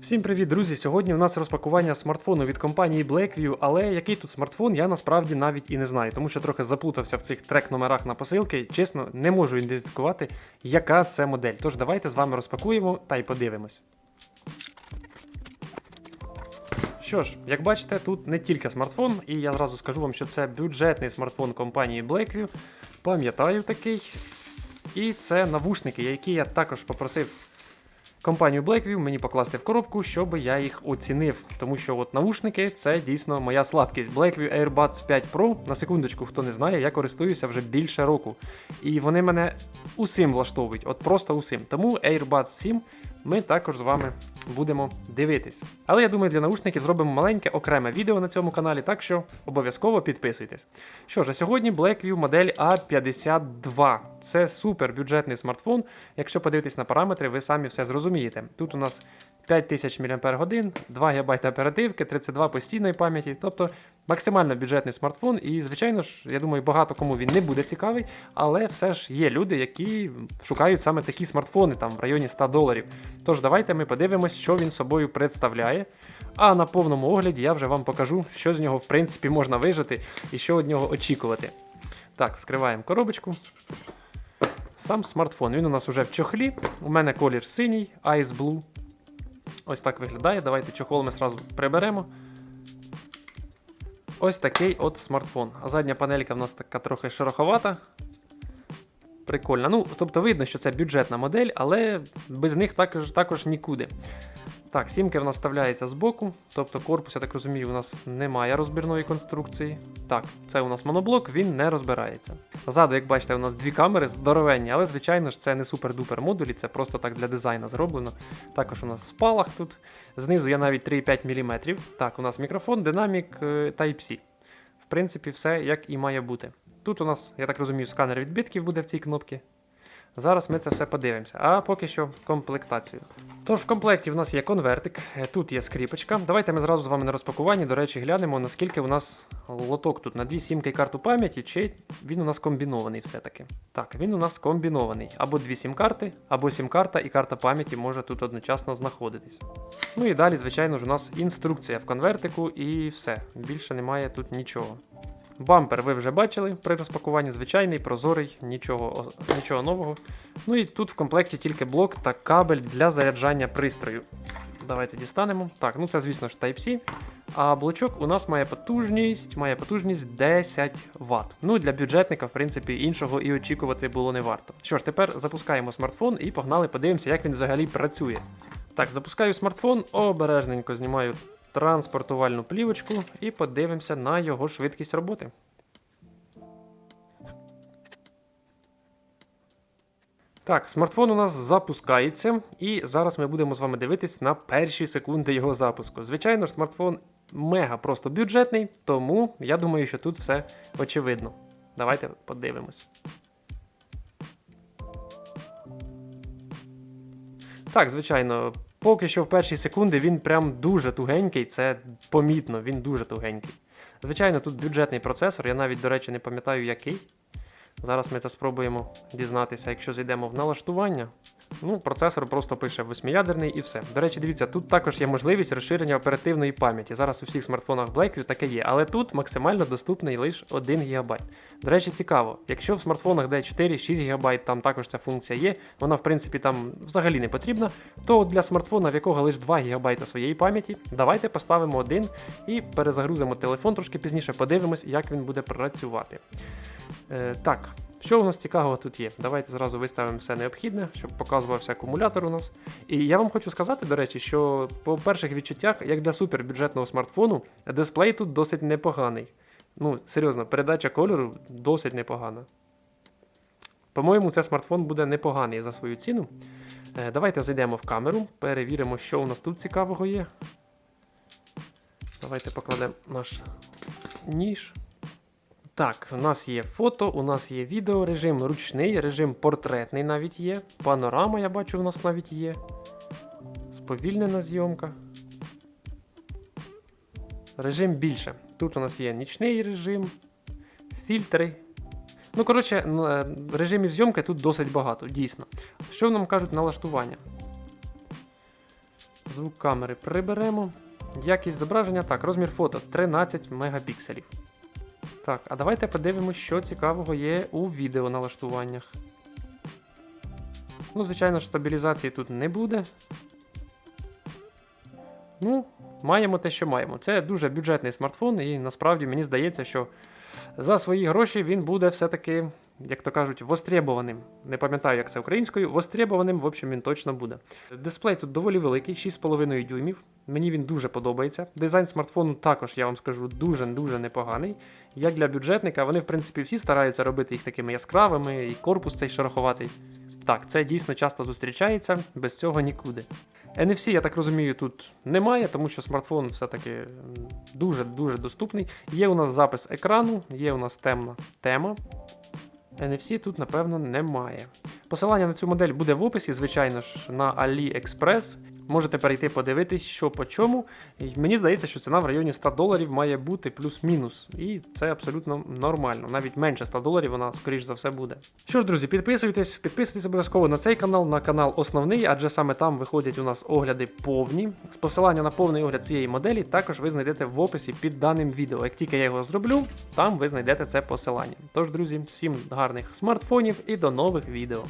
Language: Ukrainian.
Всім привіт, друзі! Сьогодні у нас розпакування смартфону від компанії Blackview, але який тут смартфон, я насправді навіть і не знаю, тому що трохи заплутався в цих трек-номерах на посилки. Чесно, не можу ідентифікувати, яка це модель. Тож давайте з вами розпакуємо та й подивимось. Що ж, як бачите, тут не тільки смартфон, і я зразу скажу вам, що це бюджетний смартфон компанії Blackview. Пам'ятаю такий. І це навушники, які я також попросив компанію Blackview мені покласти в коробку, щоб я їх оцінив. Тому що от навушники це дійсно моя слабкість. Blackview AirBuds 5 Pro, на секундочку, хто не знає, я користуюся вже більше року. І вони мене усім влаштовують, от просто усім. Тому AirBuds 7 ми також з вами будемо дивитись. Але я думаю, для наушників зробимо маленьке окреме відео на цьому каналі, так що обов'язково підписуйтесь. Що ж, а сьогодні Blackview модель A52. Це супер бюджетний смартфон. Якщо подивитись на параметри, ви самі все зрозумієте. Тут у нас 5000 мАч, 2 ГБ оперативки, 32 постійної пам'яті, тобто максимально бюджетний смартфон. І, звичайно ж, я думаю, багато кому він не буде цікавий, але все ж є люди, які шукають саме такі смартфони там в районі 100 доларів. Тож давайте ми подивимось, що він собою представляє. А на повному огляді я вже вам покажу, що з нього в принципі можна вижити і що від нього очікувати. Так, вскриваємо коробочку. Сам смартфон. Він у нас вже в чохлі. У мене колір синій, Ice Blue. Ось так виглядає. Давайте чохол ми зразу приберемо. Ось такий от смартфон. А задня панелька в нас така трохи шероховата. Прикольно. Ну, тобто видно, що це бюджетна модель, але без них також, також нікуди. Так, сімки в нас вставляється збоку, тобто корпус, я так розумію, у нас немає розбірної конструкції. Так, це у нас моноблок, він не розбирається. Ззаду, як бачите, у нас дві камери здоровенні, але звичайно ж це не супер-дупер модулі, це просто так для дизайну зроблено. Також у нас спалах тут. Знизу є навіть 3,5 мм. Так, у нас мікрофон, динамік е, Type-C. В принципі, все як і має бути. Тут у нас, я так розумію, сканер відбитків буде в цій кнопці. Зараз ми це все подивимося. А поки що комплектацію. Тож в комплекті в нас є конвертик, е, тут є скріпочка. Давайте ми зразу з вами на розпакуванні, до речі, глянемо, наскільки у нас лоток тут на дві сімки карту пам'яті, чи він у нас комбінований все-таки. Так, він у нас комбінований. Або дві сім-карти, або сім-карта і карта пам'яті може тут одночасно знаходитись. Ну і далі, звичайно ж, у нас інструкція в конвертику і все. Більше немає тут нічого. Бампер ви вже бачили при розпакуванні звичайний, прозорий, нічого, нічого нового. Ну і тут в комплекті тільки блок та кабель для заряджання пристрою. Давайте дістанемо. Так, ну це, звісно ж, Type-C. А блочок у нас має потужність, має потужність 10 Вт. Ну, для бюджетника, в принципі, іншого і очікувати було не варто. Що ж, тепер запускаємо смартфон і погнали, подивимося, як він взагалі працює. Так, запускаю смартфон, обережненько знімаю транспортувальну плівочку і подивимося на його швидкість роботи. Так, смартфон у нас запускається, і зараз ми будемо з вами дивитись на перші секунди його запуску. Звичайно ж, смартфон мега просто бюджетний, тому я думаю, що тут все очевидно. Давайте подивимось. Так, звичайно, поки що в перші секунди він прям дуже тугенький, це помітно, він дуже тугенький. Звичайно, тут бюджетний процесор, я навіть, до речі, не пам'ятаю який. Зараз ми це спробуємо дізнатися, якщо зайдемо в налаштування. Ну, процесор просто пише восьмиядерний і все. До речі, дивіться, тут також є можливість розширення оперативної пам'яті. Зараз у всіх смартфонах Blackview таке є, але тут максимально доступний лише 1 ГБ. До речі, цікаво, якщо в смартфонах, де 4-6 ГБ, там також ця функція є, вона в принципі там взагалі не потрібна, то для смартфона, в якого лише 2 ГБ своєї пам'яті, давайте поставимо один і перезагрузимо телефон трошки пізніше, подивимось, як він буде працювати. Е, так, що у нас цікавого тут є? Давайте зразу виставимо все необхідне, щоб показувався акумулятор у нас. І я вам хочу сказати, до речі, що по перших відчуттях, як для супербюджетного смартфону, дисплей тут досить непоганий. Ну, серйозно, передача кольору досить непогана. По-моєму, цей смартфон буде непоганий за свою ціну. Е, давайте зайдемо в камеру, перевіримо, що у нас тут цікавого є. Давайте покладемо наш ніж. Так, у нас є фото, у нас є відео, режим ручний, режим портретний навіть є. Панорама, я бачу, у нас навіть є. Сповільнена зйомка. Режим більше. Тут у нас є нічний режим, фільтри. Ну, коротше, е, режимів зйомки тут досить багато, дійсно. Що нам кажуть налаштування? звук камери приберемо. Якість зображення, так, розмір фото 13 мегапікселів. Так, а давайте подивимось, що цікавого є у відеоналаштуваннях. Ну, звичайно ж, стабілізації тут не буде. Ну, маємо те, що маємо. Це дуже бюджетний смартфон, і насправді мені здається, що за свої гроші він буде все-таки, як то кажуть, востребованим. Не пам'ятаю, як це українською. Востребованим, в общем, він точно буде. Дисплей тут доволі великий, 6,5 дюймів. Мені він дуже подобається. Дизайн смартфону також, я вам скажу, дуже-дуже непоганий. Як для бюджетника, вони, в принципі, всі стараються робити їх такими яскравими, і корпус цей шероховатий. Так, це дійсно часто зустрічається, без цього нікуди. NFC, я так розумію, тут немає, тому що смартфон все-таки дуже-дуже доступний. Є у нас запис екрану, є у нас темна тема. NFC тут, напевно, немає. Посилання на цю модель буде в описі, звичайно ж, на AliExpress. Можете перейти подивитись, що по чому. І мені здається, що ціна в районі 100 доларів має бути плюс-мінус. І це абсолютно нормально. Навіть менше 100 доларів вона, скоріш за все, буде. Що ж, друзі, підписуйтесь, підписуйтесь обов'язково на цей канал, на канал основний, адже саме там виходять у нас огляди повні. З посилання на повний огляд цієї моделі також ви знайдете в описі під даним відео. Як тільки я його зроблю, там ви знайдете це посилання. Тож, друзі, всім гарних смартфонів і до нових відео.